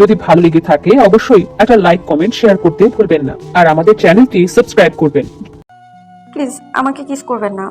যদি ভালো লেগে থাকে অবশ্যই একটা লাইক কমেন্ট শেয়ার করতে ভুলবেন না। আর আমাদের চ্যানেলটি সাবস্ক্রাইব করবেন। প্লিজ আমাকে কিস করবেন না।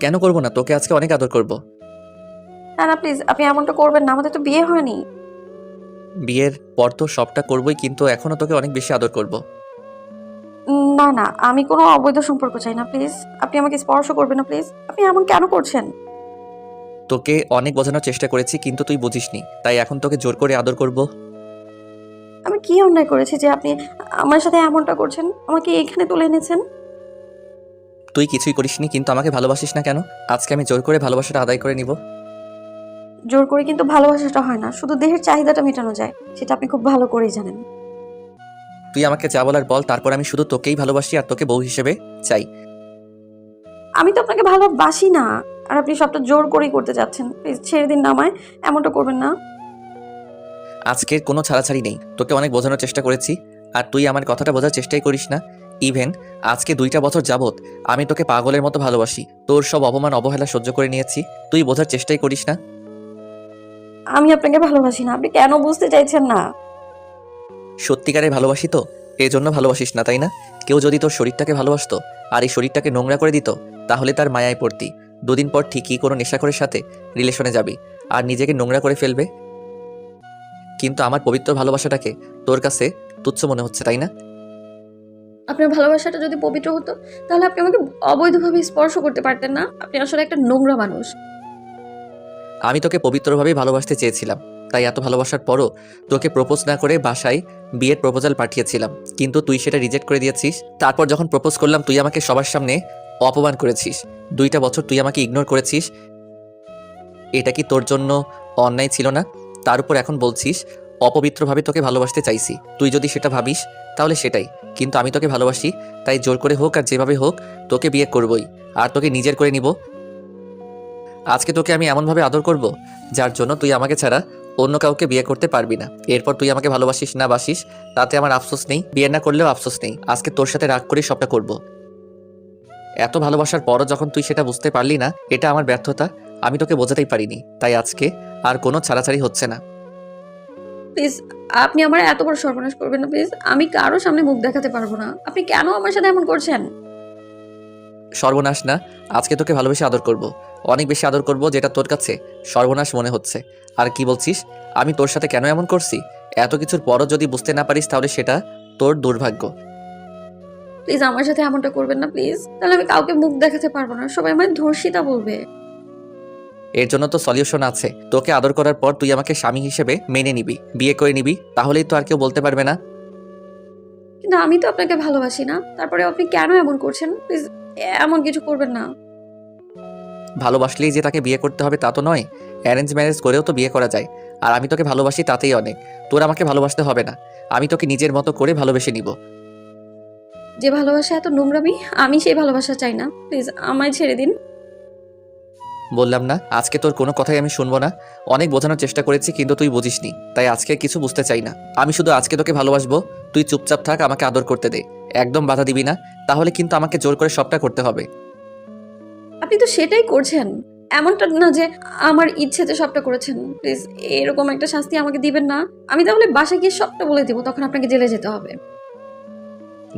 কেন করব না? তোকে আজকে অনেক আদর করব। না না প্লিজ আপনি এমনটা করবেন না। আমাদের তো বিয়ে হয়নি। বিয়ের পর তো সবটা করবই কিন্তু এখনও তোকে অনেক বেশি আদর করব। না না আমি কোনো অবৈধ সম্পর্ক চাই না প্লিজ আপনি আমাকে স্পর্শ করবেন না প্লিজ আপনি এমন কেন করছেন? তোকে অনেক বোঝানোর চেষ্টা করেছি কিন্তু তুই বুঝিসনি। তাই এখন তোকে জোর করে আদর করব। আমি কি অন্যায় করেছি যে আপনি আমার সাথে এমনটা করছেন? আমাকে এখানে তুলে এনেছেন? তুই কিছুই করিসনি কিন্তু আমাকে ভালোবাসিস না কেন? আজকে আমি জোর করে ভালোবাসাটা আদায় করে নিব। জোর করে কিন্তু ভালোবাসাটা হয় না শুধু দেহের চাহিদাটা মেটানো যায় সেটা আপনি খুব ভালো করেই জানেন। তুই আমাকে যা বলার বল তারপর আমি শুধু তোকেই ভালোবাসি আর তোকে বউ হিসেবে চাই। আমি তো আপনাকে ভালোবাসি না। আর আপনি সবটা জোর করেই করতে যাচ্ছেন। প্লিজ ছেড়ে দিন না আমায়। এমনটা করবেন না। আজকের কোনো ছাড়াছাড়ি নেই। তোকে অনেক বোঝানোর চেষ্টা করেছি। আর তুই আমার কথাটা বোঝার চেষ্টাই করিস না। ইভেন আজকে দুইটা বছর যাবত আমি তোকে পাগলের মতো ভালোবাসি। তোর সব অপমান অবহেলা সহ্য করে নিয়েছি। তুই বোঝার চেষ্টাই করিস না। আমি আপনাকে ভালোবাসি না। আপনি কেন বুঝতে চাইছেন না? সত্যিকারে ভালোবাসি তো? এই জন্য ভালোবাসিস না তাই না? কেউ যদি তোর শরীরটাকে ভালোবাসতো আর এই শরীরটাকে নোংরা করে দিত তাহলে তার মায়ায় পড়তি। দুদিন পর ঠিকই কোনো নেশাখোরের সাথে রিলেশনে যাবি আর নিজেকে নোংরা করে ফেলবে। কিন্তু আমার পবিত্র ভালোবাসাটাকে তোর কাছে তুচ্ছ মনে হচ্ছে তাই না? আপনার ভালোবাসাটা যদি পবিত্র হতো তাহলে আপনি আমাকে অবৈধভাবে স্পর্শ করতে পারতেন না। আপনি আসলে একটা নোংরা মানুষ। আমি তোকে পবিত্রভাবেই ভালোবাসতে চেয়েছিলাম তাই এত ভালোবাসার পরও তোকে প্রপোজ না করে বাসায় বিয়ের প্রপোজাল পাঠিয়েছিলাম। কিন্তু তুই সেটা রিজেক্ট করে দিয়েছিস। তারপর যখন প্রপোজ করলাম তুই আমাকে সবার সামনে অপমান করেছিস। দুইটা বছর তুই আমাকে ইগনোর করেছিস। এটা কি তোর জন্য অন্যায় ছিল না? তার উপর এখন বলছিস, অপবিত্রভাবে তোকে ভালোবাসতে চাইছি। তুই যদি সেটা ভাবিস, তাহলে সেটাই। কিন্তু আমি তোকে ভালোবাসি, তাই জোর করে হোক আর যেভাবে হোক, তোকে বিয়ে করবই। আর তোকে নিজের করে নিব। আজকে তোকে আমি এমনভাবে আদর করব, যার জন্য তুই আমাকে ছাড়া অন্য কাউকে বিয়ে করতে পারবি না। এরপর তুই আমাকে ভালোবাসিস না বাসিস, তাতে আমার আফসোস নেই, বিয়ে না করলেও আফসোস নেই। আজকে তোর সাথে রাগ করে সবটা করব। এত ভালোবাসার পরও যখন তুই সেটা বুঝতে পারলি না এটা আমার ব্যর্থতা আমি তোকে বোঝাতেই পারিনি। তাই আজকে আর কোনো ছাড়াছাড়ি হচ্ছে না। প্লিজ আপনি আমার এত বড় সর্বনাশ করবেন না প্লিজ। আমি কারও সামনে মুখ দেখাতে পারব না। আপনি কেন আমার সাথে এমন করছেন? সর্বনাশ না আজকে তোকে ভালোবেসে আদর করব। অনেক বেশি আদর করব যেটা তোর কাছে সর্বনাশ মনে হচ্ছে। আর কি বলছিস? আমি তোর সাথে কেন এমন করছি? এত কিছুর পরও যদি বুঝতে না পারিস তাহলে সেটা তোর দুর্ভাগ্য। প্লিজ আমার সাথে এমনটা করবেন না প্লিজ তাহলে আমি কাউকে মুখ দেখাতে পারব না সবাই আমার ধর্ষিতা বলবে। এর জন্য তো সলিউশন আছে। তোকে আদর করার পর তুই আমাকে স্বামী হিসেবে মেনে নিবি বিয়ে করে নিবি তাহলেই তো আর কেউ বলতে পারবে না। কিন্তু আমি তো আপনাকে ভালোবাসি না। তারপরে আপনি কেন এমন করছেন? প্লিজ এমন কিছু করবেন না। ভালোবাসলেই যে তাকে বিয়ে করতে হবে তা তো নয়। অ্যারেঞ্জ ম্যারেজ করেও তো বিয়ে করা যায়। আর আমি তোকে ভালোবাসি তাতেই অনেক। তোর আমাকে ভালোবাসতে হবে না। আমি তোকে নিজের মতো করে ভালোবেসে নিব। যে ভালোবাসা এত নোংরামি আমি সেই ভালোবাসা চাই না। প্লিজ আমায় ছেড়ে দিন। বললাম না আজকে তোর কোনো কথাই আমি শুনব না। অনেক বোঝানোর চেষ্টা করেছি কিন্তু তুই বুঝিসনি। তাই আজকে কিছু বুঝতে চাই না। আমি শুধু আজকে তোকে ভালোবাসবো। তুই চুপচাপ থাক আমাকে আদর করতে দে। একদম বাধা দিবি না। তাহলে কিন্তু আমাকে জোর করে সবটা করতে হবে। আপনি তো সেটাই করছেন। এমনটা না যে আমার ইচ্ছেতে সবটা করেছেন। প্লিজ এরকম একটা শাস্তি আমাকে দিবেন না। আমি তাহলে বাসায় গিয়ে সবটা বলে দিব তখন আপনাকে জেলে যেতে হবে।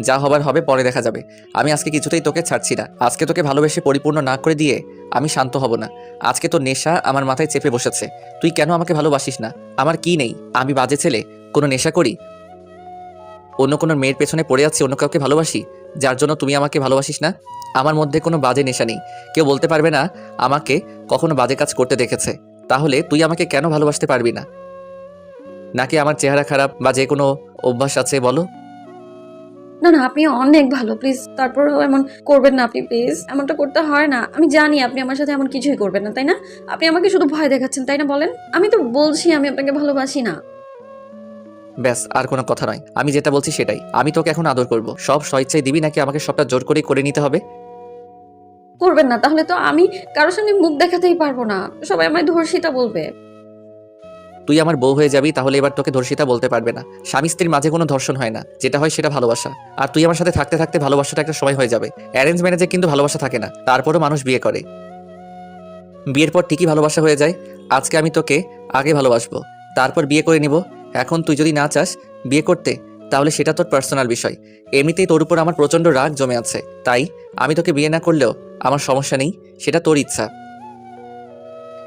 যা হবার হবে পরে দেখা যাবে। আমি আজকে কিছুতেই তোকে ছাড়ছি না। আজকে তোকে ভালোবেসে পরিপূর্ণ না করে দিয়ে আমি শান্ত হব না। আজকে তো নেশা আমার মাথায় চেপে বসেছে। তুই কেন আমাকে ভালোবাসিস না? আমার কি নেই? আমি বাজে ছেলে, কোনো নেশা করি? অন্য কোনো মেয়ের পেছনে পড়ে আছি, অন্য কাউকে ভালোবাসি? যার জন্য তুমি আমাকে ভালোবাসিস না? আমার মধ্যে কোনো বাজে নেশা নেই। কেউ বলতে পারবে না, আমাকে কখনো বাজে কাজ করতে দেখেছে। তাহলে তুই আমাকে কেন ভালোবাসতে পারবি না? নাকি আমার চেহারা খারাপ বা যে কোনো অভ্যাস আছে বলো? না না আপনি অনেক ভালো প্লিজ তারপরেও এমন করবেন না আপনি প্লিজ এমনটা করতে হয় না। আমি জানি আপনি আমার সাথে এমন কিছুই করবেন না তাই না? আপনি আমাকে শুধু ভয় দেখাচ্ছেন তাই না বলেন? আমি তো বলছি আমি আপনাকে ভালোবাসি না। ব্যাস আর কোনো কথা নয়। আমি যেটা বলছি সেটাই। আমি তোকে এখন আদর করব। সব স্বেচ্ছায় দিবি নাকি আমাকে সবটা জোর করে করে নিতে হবে? করবেন না তাহলে তো আমি কারোর সামনে মুখ দেখাতেই পারব না। সবাই আমায় ধর্ষিতা বলবে। তুই আমার বউ হয়ে যাবি, তাহলে এবার তোকে ধর্ষিতা বলতে পারবে না। স্বামী স্ত্রীর মাঝে কোনো ধর্ষণ হয় না। যেটা হয় সেটা ভালোবাসা। আর তুই আমার সাথে থাকতে থাকতে ভালোবাসাটা একটা সময় হয়ে যাবে। অ্যারেঞ্জ ম্যারেজে কিন্তু ভালোবাসা থাকে না। তারপরও মানুষ বিয়ে করে। বিয়ের পর ঠিকই ভালোবাসা হয়ে যায়। আজকে আমি তোকে আগে ভালোবাসবো। তারপর বিয়ে করে নিব। এখন তুই যদি না চাস বিয়ে করতে, তাহলে সেটা তোর পার্সোনাল বিষয়। এমনিতেই তোর উপর আমার প্রচণ্ড রাগ জমে আছে। তাই আমি তোকে বিয়ে না করলেও আমার সমস্যা নেই। সেটা তোর ইচ্ছা।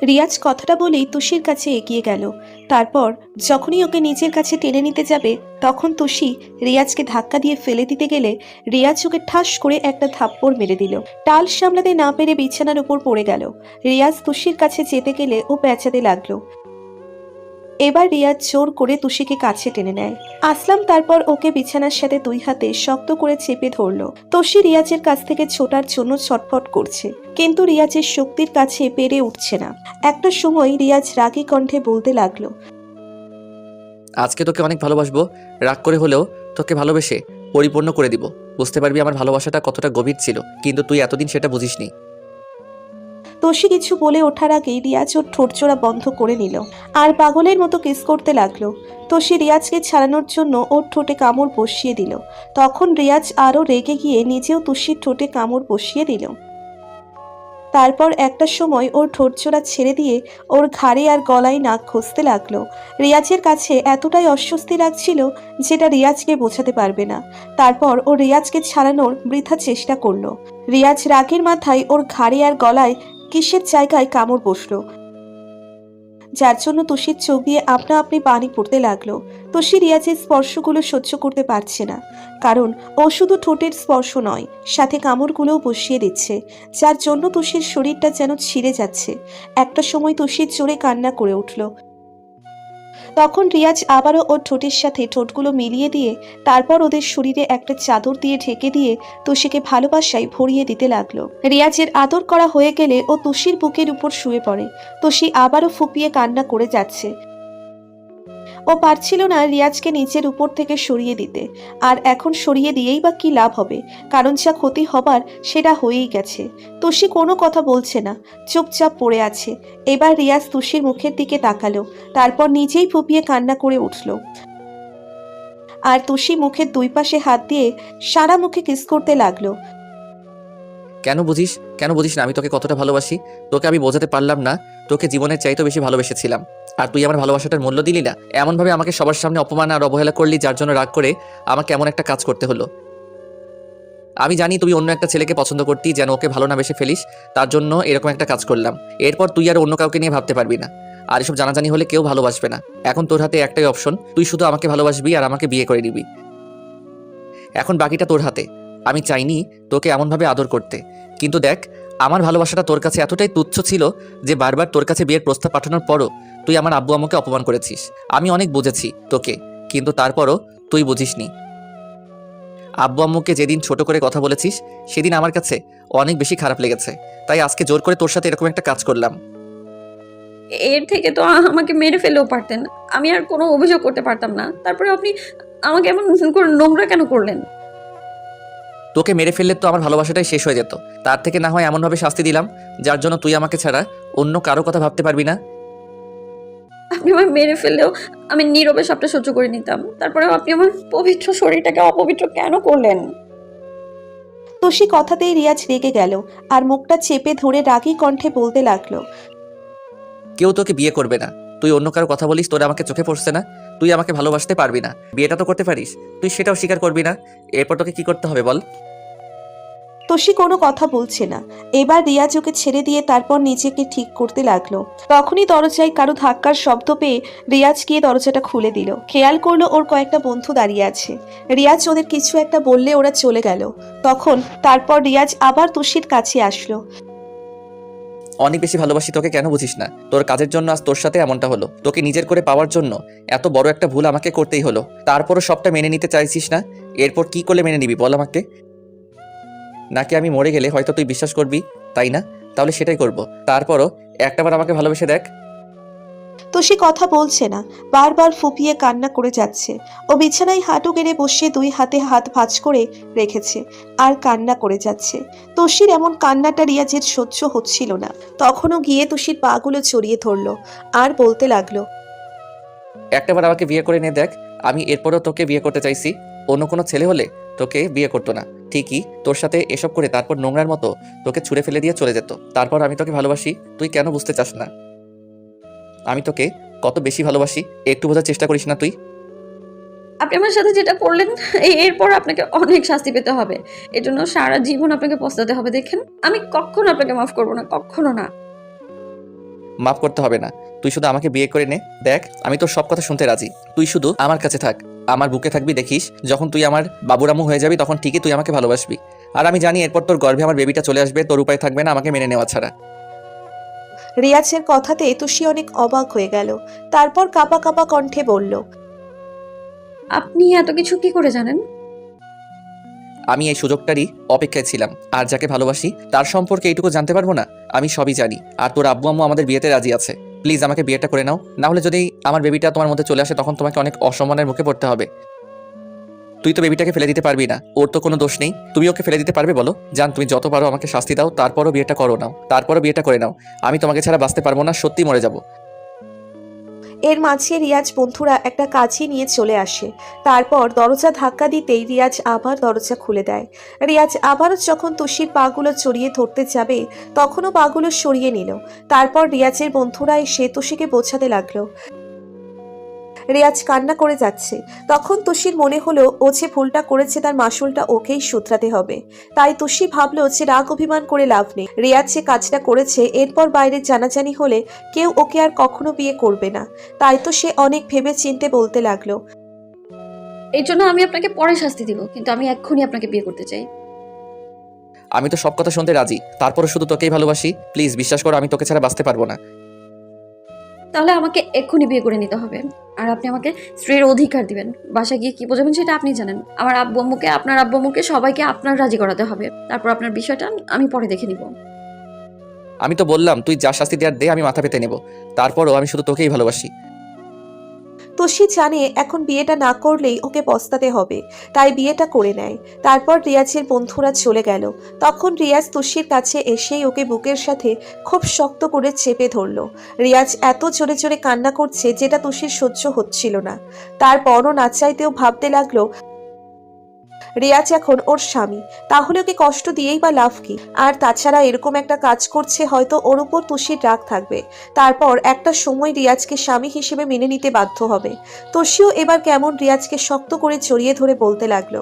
রিয়াজ কথাটা বলেই তুষির কাছে এগিয়ে গেল। তারপর যখনই ওকে নিজের কাছে টেনে নিতে যাবে, তখন তুষি রিয়াজকে ধাক্কা দিয়ে ফেলে দিতে গেলে রিয়াজ ওকে ঠাস করে একটা থাপ্পড় মেরে দিল। টাল সামলাতে না পেরে বিছানার উপর পড়ে গেল। রিয়াজ তুষির কাছে যেতে গেলে ও পেঁচাতে লাগল। এবার রিয়াজ জোর করে তুষিকে কাছে টেনে নেয়। আসলাম তারপর ওকে বিছানার সাথে দুই হাতে শক্ত করে চেপে ধরলো। তুষি রিয়াজের কাছ থেকে ছোটার জন্য ছটফট করছে। কিন্তু রিয়াজের শক্তির কাছে পেরে উঠছে না। একটা সময় রিয়াজ রাগী কণ্ঠে বলতে লাগল, আজকে তোকে অনেক ভালোবাসবো। রাগ করে হলেও তোকে ভালোবেসে পরিপূর্ণ করে দিব। বুঝতে পারবি আমার ভালোবাসাটা কতটা গভীর ছিল, কিন্তু তুই এতদিন সেটা বুঝিসনি। তোষি কিছু বলে ওঠার আগেই রিয়াজ ওর ঠোঁটচোরা বন্ধ করে নিল। আর পাগলের মতো কিস করতে লাগল। তোষি রিয়াজকে ছাড়ানোর জন্য ওর ঠোঁটে কামড় বসিয়ে দিল। তখন রিয়াজ আরও রেগে গিয়ে নিজেও তুষির ঠোঁটে কামড় বসিয়ে দিল। তারপর একটা সময় ওর ঠোঁটচোরা ছেড়ে দিয়ে ওর ঘাড়ে আর গলায় নাক ঘষতে লাগল। রিয়াজের কাছে এতটাই অস্বস্তি লাগছিল যেটা রিয়াজকে বোঝাতে পারবে না। তারপর ও রিয়াজকে ছাড়ানোর বৃথা চেষ্টা করল। রিয়াজ রাগের মাথায় ওর ঘাড়ে আর গলায় কিসের জায়গায় কামড় বসল? যার জন্য তুষির চোখ দিয়ে আপনা আপনি পানি পড়তে লাগল। তুষি রিয়াজের স্পর্শগুলো সহ্য করতে পারছে না, কারণ ও শুধু ঠোঁটের স্পর্শ নয়, সাথে কামড়গুলোও বসিয়ে দিচ্ছে, যার জন্য তুষির শরীরটা যেন ছিঁড়ে যাচ্ছে। একটা সময় তুষির জোরে কান্না করে উঠল। তখন রিয়াজ আবারও ওর ঠোঁটের সাথে ঠোঁটগুলো মিলিয়ে দিয়ে তারপর ওদের শরীরে একটা চাদর দিয়ে ঢেকে দিয়ে তুষিকে ভালোবাসায় ভরিয়ে দিতে লাগল। রিয়াজের আদর করা হয়ে গেলে ও তুষির বুকের উপর শুয়ে পড়ে। তুষি আবারও ফুপিয়ে কান্না করে যাচ্ছে। ও পারছিল না রিয়াজকে নিচের উপর থেকে সরিয়ে দিতে। আর এখন সরিয়ে দিয়েই বা কি লাভ হবে? কারণ যা ক্ষতি হবার, সেটা হয়েই গেছে। তুষি কোনো কথা বলছে না। চুপচাপ পড়ে আছে। এবার রিয়াজ তুষির মুখের দিকে তাকালো। তারপর নিজেই ফুপিয়ে কান্না করে উঠল। আর তুষি মুখের দুই পাশে হাত দিয়ে সারা মুখে কিস করতে লাগল। কেন বুঝিস? কেন বুঝিস না আমি তোকে কতটা ভালোবাসি? তোকে আমি বোঝাতে পারলাম না। তোকে জীবনের চাইতে বেশি ভালোবেসেছিলাম। আর তুই আমার ভালোবাসাটার মূল্য দিলি না? এমনভাবে আমাকে সবার সামনে অপমান আর অবহেলা করলি, যার জন্য রাগ করে আমাকে এমন একটা কাজ করতে হলো। আমি জানি তুই অন্য একটা ছেলেকে পছন্দ করতি, যেন ওকে ভালো না বেসে ফেলিস, তার জন্য এরকম একটা কাজ করলাম। এরপর তুই আর অন্য কাউকে নিয়ে ভাবতে পারবি না। আর এসব জানাজানি হলে কেউ ভালোবাসবে না। এখন তোর হাতে একটাই অপশন, তুই শুধু আমাকে ভালোবাসবি আর আমাকে বিয়ে করে নিবি। এখন বাকিটা তোর হাতে। আমি চাইনি তোকে এমনভাবে আদর করতে। কিন্তু দেখ, আমার ভালোবাসাটা তোর কাছে এতটাই তুচ্ছ ছিল যে বারবার তোর কাছে বিয়ের প্রস্তাব পাঠানোর পরও তুই আমার আব্বু আম্মুকে অপমান করেছিস। আমি অনেক বুঝেছি তোকে কিন্তু তারপরও তুই বুঝিসনি। আব্বু আম্মুকে যেদিন ছোট করে কথা বলেছিস সেদিন আমার কাছে অনেক বেশি খারাপ লেগেছে। তাই আজকে জোর করে তোর সাথে এরকম একটা কাজ করলাম। এর থেকে তো আমাকে মেরে ফেলেও পারতেন। আমি আর কোনো অভিযোগ করতে পারতাম না। তারপরে আপনি আমাকে এমন করে নোংরা কেন করলেন? তোকে মেরে ফেললে তো আমার ভালোবাসাটাই শেষ হয়ে যেত। তার থেকে না হয় এমনভাবে শাস্তি দিলাম যার জন্য তুই আমাকে ছাড়া অন্য কারও কথা ভাবতে পারবি না। আপনি আমায় মেরে ফেললেও আমি নীরবে সবটা সহ্য করে নিতাম। তারপরেও আপনি আমার পবিত্র শরীরটাকে অপবিত্র কেন করলেন? তুষি কথাতেই রিয়াজ রেগে গেল আর মুখটা চেপে ধরে রাগী কণ্ঠে বলতে লাগল কেউ তোকে বিয়ে করবে না। তুই অন্য কারও কথা বলিস তোরা আমাকে চোখে পড়ছে না। তুই আমাকে ভালোবাসতে পারবি না। বিয়েটা তো করতে পারিস। তুই সেটাও স্বীকার করবি না। এরপর তোকে কি করতে হবে বল? তোষি কোনো কথা বলছে না। এবার রিয়াজ ওকে ছেড়ে দিয়ে তারপর নিজেকে ঠিক করতে লাগল। তখনই দরজায় কারও ধাক্কার শব্দ পেয়ে রিয়াজ গিয়ে দরজাটা খুলে দিল। খেয়াল করল ওর কয়েকটা বন্ধু দাঁড়িয়ে আছে। রিয়াজ ওদের কিছু একটা বললে ওরা চলে গেল। তখন তারপর রিয়াজ আবার তুষির কাছে আসলো। অনেক বেশি ভালোবাসি তোকে কেন বুঝিস না? তোর কাজের জন্য আজ তোর সাথে এমনটা হলো। তোকে নিজের করে পাওয়ার জন্য এত বড় একটা ভুল আমাকে করতেই হলো। তারপরও সবটা মেনে নিতে চাইছিস না? এরপর কি করলে মেনে নিবি বল আমাকে? নাকি আমি মরে গেলে হয়তো তুই বিশ্বাস করবি তাই না? তাহলে সেটাই করব। তারপরও একটাবার আমাকে ভালোবেসে দেখ। তোষি কথা বলছে না। বারবার ফুপিয়ে কান্না করে যাচ্ছে। ও বিছানায় হাঁটু গেড়ে বসে দুই হাতে হাত ভাঁজ করে রেখেছে আর কান্না করে যাচ্ছে। তোষির এমন কান্নাটা রিয়াজের সহ্য হচ্ছিল না। তখনও গিয়ে তুষির পাগুলো চড়িয়ে ধরলো আর বলতে লাগল একটাবার আমাকে বিয়ে করে নিয়ে দেখ। আমি এরপরও তোকে বিয়ে করতে চাইছি। অন্য কোনো ছেলে হলে তোকে বিয়ে করতো না। ঠিকই তোর সাথে এসব করে তারপর নোংরার মতো তোকে ছুঁড়ে ফেলে দিয়ে চলে যেত। তারপর আমি তোকে ভালোবাসি তুই কেন বুঝতে চাস না? আমি তোকে কত বেশি ভালোবাসি একটু বোঝার চেষ্টা করিস না তুই? আপনি আমার সাথে যেটা করলেন এরপর আপনাকে অনেক শাস্তি পেতে হবে। এর জন্য সারা জীবন আপনাকে পস্তাতে হবে দেখেন। আমি কখনো আপনাকে মাফ করব না কখনো না। মাফ করতে হবে না। তুই শুধু আমাকে বিয়ে করে নে দেখ আমি তোর সব কথা শুনতে রাজি। তুই শুধু আমার কাছে থাক। আমার বুকে থাকবি দেখিস। যখন তুই আমার বাবুরামু হয়ে যাবি তখন ঠিকই তুই আমাকে ভালোবাসবি। আর আমি জানি এরপর তোর গর্ভে আমার বেবিটা চলে আসবে তোর উপায় থাকবে না আমাকে মেনে নেওয়া ছাড়া। রিয়াজের কথাতে তুষি অনেক অবাক হয়ে গেল। তারপর কাপা কাপা কণ্ঠে বলল আপনি এত কিছু কি করে জানেন? আমি এই সুযোগটারই অপেক্ষায় ছিলাম। আর যাকে ভালোবাসি তার সম্পর্কে এইটুকু জানতে পারব না? আমি সবই জানি। আর তোর আব্বু আম্মু আমাদের বিয়েতে রাজি আছে। প্লিজ আমাকে বিয়েটা করে নাও। না হলে যদি আমার বেবিটা তোমার মধ্যে চলে আসে, তখন তোমাকে অনেক অসম্মানের মুখে পড়তে হবে। তুই তো বেবিটাকে ফেলে দিতে পারবি না। ওর তো কোনো দোষ নেই। তুমি ওকে ফেলে দিতে পারবে বলো? জান, তুমি যত পারো আমাকে শাস্তি দাও, তারপরও বিয়েটা করো নাও। তারপরও বিয়েটা করে নাও। আমি তোমাকে ছাড়া বাঁচতে পারব না সত্যি মরে যাব। এর মাঝে রিয়াজ বন্ধুরা একটা কাছি নিয়ে চলে আসে। তারপর দরজা ধাক্কা দিতেই রিয়াজ আবার দরজা খুলে দেয়। রিয়াজ আবারও যখন তুষির পাগুলো চড়িয়ে ধরতে যাবে, তখনও পাগুলো সরিয়ে নিল। তারপর রিয়াজের বন্ধুরা এসে তুষিকে বোঝাতে লাগল রিয়াজ কান্না করে যাচ্ছে। তখন তুষির মনে হলো ও যে ভুলটা করেছে তার মাসুলটা ওকেই শুধরাতে হবে। তাই তুষি ভাবলো যে রাগ অভিমান করে লাভ নেই। রেয়াজ যে কাজটা করেছে এরপর বাইরে জানাজানি হলে কেউ ওকে আর কখনো বিয়ে করবে না। তাই তো সে অনেক ভেবে চিনতে বলতে লাগল। এই জন্য আমি আপনাকে পরে শাস্তি দিব কিন্তু আমি এক্ষুনি আপনাকে বিয়ে করতে চাই। আমি তো সব কথা শুনতে রাজি। তারপরে শুধু তোকেই ভালোবাসি। প্লিজ বিশ্বাস করো আমি তোকে ছাড়া বাঁচতে পারব না। তাহলে আমাকে এক্ষুনি বিয়ে করে নিতে হবে। আর আপনি আমাকে স্ত্রীর অধিকার দিবেন। বাসায় গিয়ে কি বোঝাবেন সেটা আপনি জানেন। আমার আব্বু আম্মুকে, আপনার আব্বু আম্মুকে সবাইকে আপনার রাজি করাতে হবে। তারপর আপনার বিষয়টা আমি পরে দেখে নিব। আমি তো বললাম, তুই যা শাস্তি দেওয়ার দে, আমি মাথা পেতে নেব। তারপরও আমি শুধু তোকেই ভালোবাসি। তুষি জানে এখন বিয়েটা না করলেই ওকে পস্তাতে হবে, তাই বিয়েটা করে নেয়। তারপর রিয়াজের বন্ধুরা চলে গেল। তখন রিয়াজ তুষির কাছে এসেই ওকে বুকের সাথে খুব শক্ত করে চেপে ধরল। রিয়াজ এত জোরে জোরে কান্না করছে যেটা তুষির সহ্য হচ্ছিল না। তারপরও না চাইতেও ভাবতে লাগল রিয়াজ এখন ওর স্বামী। তাহলে ওকে কষ্ট দিয়েই বা লাভ কি? আর তাছাড়া এরকম একটা কাজ করছে হয়তো ওর উপর তুষির রাগ থাকবে। তারপর একটা সময় রিয়াজকে স্বামী হিসেবে মেনে নিতে বাধ্য হবে। তোষিও এবার কেমন রিয়াজকে শক্ত করে জড়িয়ে ধরে বলতে লাগল।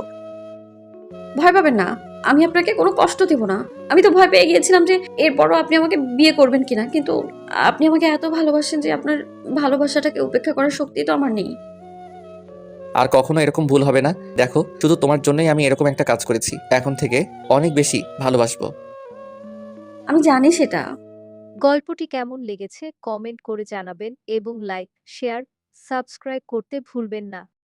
ভয় পাবেন না। আমি আপনাকে কোনো কষ্ট দেব না। আমি তো ভয় পেয়ে গিয়েছিলাম যে এরপরও আপনি আমাকে বিয়ে করবেন কিনা। কিন্তু আপনি আমাকে এত ভালোবাসেন যে আপনার ভালোবাসাটাকে উপেক্ষা করার শক্তি তো আমার নেই। আর কখনো এরকম ভুল হবে না। দেখো, শুধু তোমার জন্যই আমি এরকম একটা কাজ করেছি। এখন থেকে অনেক বেশি ভালোবাসবো। আমি জানি সেটা। গল্পটি কেমন লেগেছে কমেন্ট করে জানাবেন এবং লাইক শেয়ার সাবস্ক্রাইব করতে ভুলবেন না।